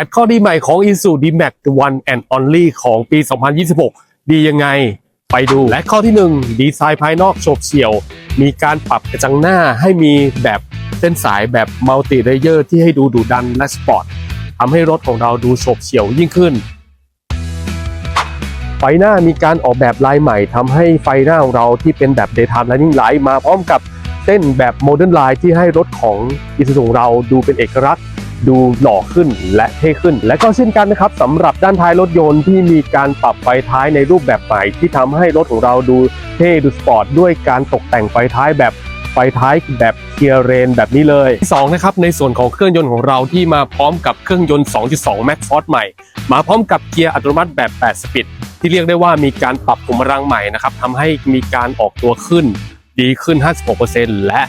8 ข้อดีใหม่ของ i n s u D-Max One and Only ของปี 2026 ดียังไง ไปดู และข้อที่ 1 ดีไซน์ภายนอกโฉบเฉี่ยว มีการปรับกระจังหน้าให้มีแบบเส้นสายแบบมัลติเลเยอร์ที่ให้ดูดุดันและสปอร์ตทำให้รถของเราดูโฉบเฉี่ยวยิ่งขึ้น ไฟหน้ามีการออกแบบลายใหม่ทำให้ไฟหน้าของเราที่เป็นแบบ daytime running light มาพร้อมกับเส้นแบบ modern line ที่ให้รถของ Isuzu ของเราดูเป็นเอกลักษณ์ ดูหล่อขึ้นและเท่ขึ้น และก็เช่นกันนะครับสำหรับด้านท้ายรถยนต์ที่มีการปรับไฟท้ายในรูปแบบใหม่ที่ทำให้รถของเราดูเท่ดูสปอร์ตด้วยการตกแต่งไฟท้ายแบบไฟท้ายแบบเคียร์เรนแบบนี้เลยที่สองนะครับในส่วนของเครื่องยนต์ของเราที่มาพร้อมกับเครื่องยนต์ 2.2 Max Force ใหม่ มาพร้อมกับเกียร์อัตโนมัติแบบ 8 สปีดที่เรียกได้ว่ามีการปรับขุมพลังใหม่นะครับทำให้มีการออกตัวขึ้นดีขึ้น 56%และ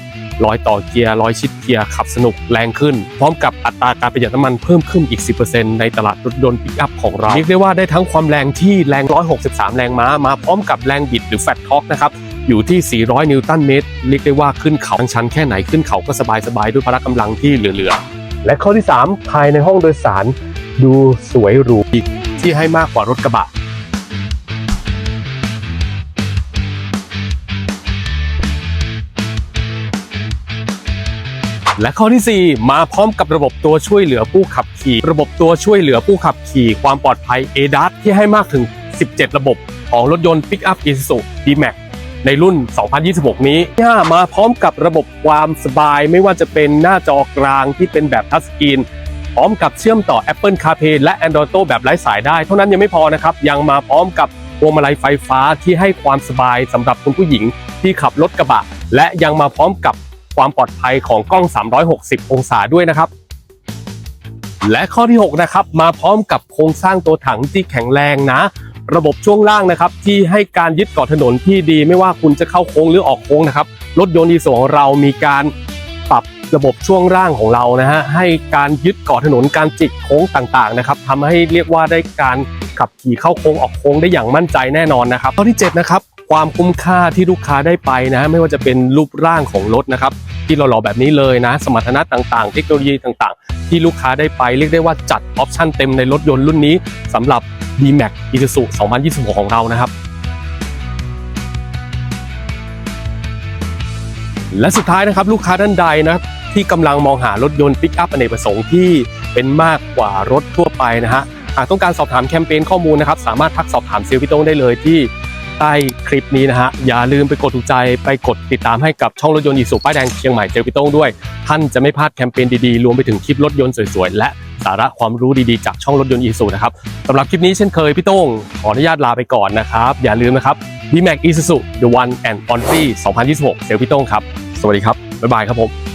รอยต่อเกียร์รอยชิดเกียร์ขับสนุกแรงขึ้น พร้อมกับอัตราการประหยัดน้ำมันเพิ่มขึ้นอีก 10%ในตลาดรถยนต์ปิกอัพของเราเรียกได้ว่าได้ทั้งความแรงที่แรง 163 แรงม้ามาพร้อมกับแรงบิดหรือแฟตทอร์กนะครับอยู่ที่ 400 นิวตันเมตรเรียกได้ว่าขึ้นเขาทั้งชันแค่ไหนขึ้นเขาก็สบายๆด้วยพละกำลังที่เหลือๆและข้อที่ 3 ภายในห้องโดยสาร ดูสวยหรูอีกที่ให้มากกว่ารถกระบะ และข้อที่ 4 มาพร้อมกับระบบตัวช่วยเหลือผู้ขับขี่ ระบบตัวช่วยเหลือผู้ขับขี่ ความปลอดภัย ADAS ที่ให้มากถึง 17 ระบบ ของรถยนต์ Pickup Isuzu D-Max ในรุ่น 2026 นี้ที่ห้ามาพร้อมกับระบบความสบายไม่ว่าจะเป็นหน้าจอกลางที่เป็นแบบทัชสกรีนพร้อมกับเชื่อมต่อ Apple CarPlay และ Android Auto แบบไร้สายได้ เท่านั้นยังไม่พอนะครับ ยังมาพร้อมกับพวงมาลัยไฟฟ้าที่ให้ความสบายสำหรับคุณผู้หญิงที่ขับรถกระบะ และยังมาพร้อมกับ ความปลอดภัยของกล้อง 360 องศาด้วยนะครับ และข้อที่ 6 นะครับ มาพร้อมกับโครงสร้างตัวถังที่แข็งแรงนะ ระบบช่วงล่างนะครับ ที่ให้การยึดเกาะถนนที่ดีไม่ว่าคุณจะเข้าโค้งหรือออกโค้งนะครับรถยนต์ดีโซของเรามีการปรับระบบช่วงล่างของเรานะฮะให้การยึดเกาะถนนการจิกโค้งต่างๆนะครับทำให้เรียกว่าได้การขับขี่เข้าโค้งออกโค้งได้อย่างมั่นใจแน่นอนนะครับข้อที่7นะครับ ความคุ้มค่าที่ลูกค้าได้ไปนะไม่ว่าจะเป็นรูปร่างของรถนะครับที่เราหล่อๆแบบนี้เลยนะ สมรรถนะต่างๆ เทคโนโลยีต่างๆ ที่ลูกค้าได้ไปเรียกได้ว่าจัดออปชั่นเต็มในรถยนต์รุ่นนี้สำหรับ D-Max Isuzu 2026 ของเรานะครับและสุดท้ายนะครับลูกค้าท่านใดนะที่กำลังมองหารถยนต์ปิกอัพอเนกประสงค์ที่เป็นมากกว่ารถทั่วไปนะฮะหากต้องการสอบถามแคมเปญข้อมูลนะครับ สามารถทักสอบถามเซลล์พี่โต้งได้เลยที่ ใต้คลิปนี้นะฮะ อย่าลืมไปกดถูกใจไปกดติดตามให้กับช่องรถยนต์อีสุป้ายแดงเชียงใหม่เซลล์พี่โต้งด้วย ท่านจะไม่พลาดแคมเปญดีๆ รวมไปถึงคลิปรถยนต์สวยๆ และสาระความรู้ดีๆ จากช่องรถยนต์อีสุนะครับสำหรับคลิปนี้เช่นเคยพี่โต้งขออนุญาตลาไปก่อนนะครับ อย่าลืมนะครับ D-Max Isuzu The One and Only 2026 เซลล์พี่โต้งครับ สวัสดีครับบ๊ายบายครับผม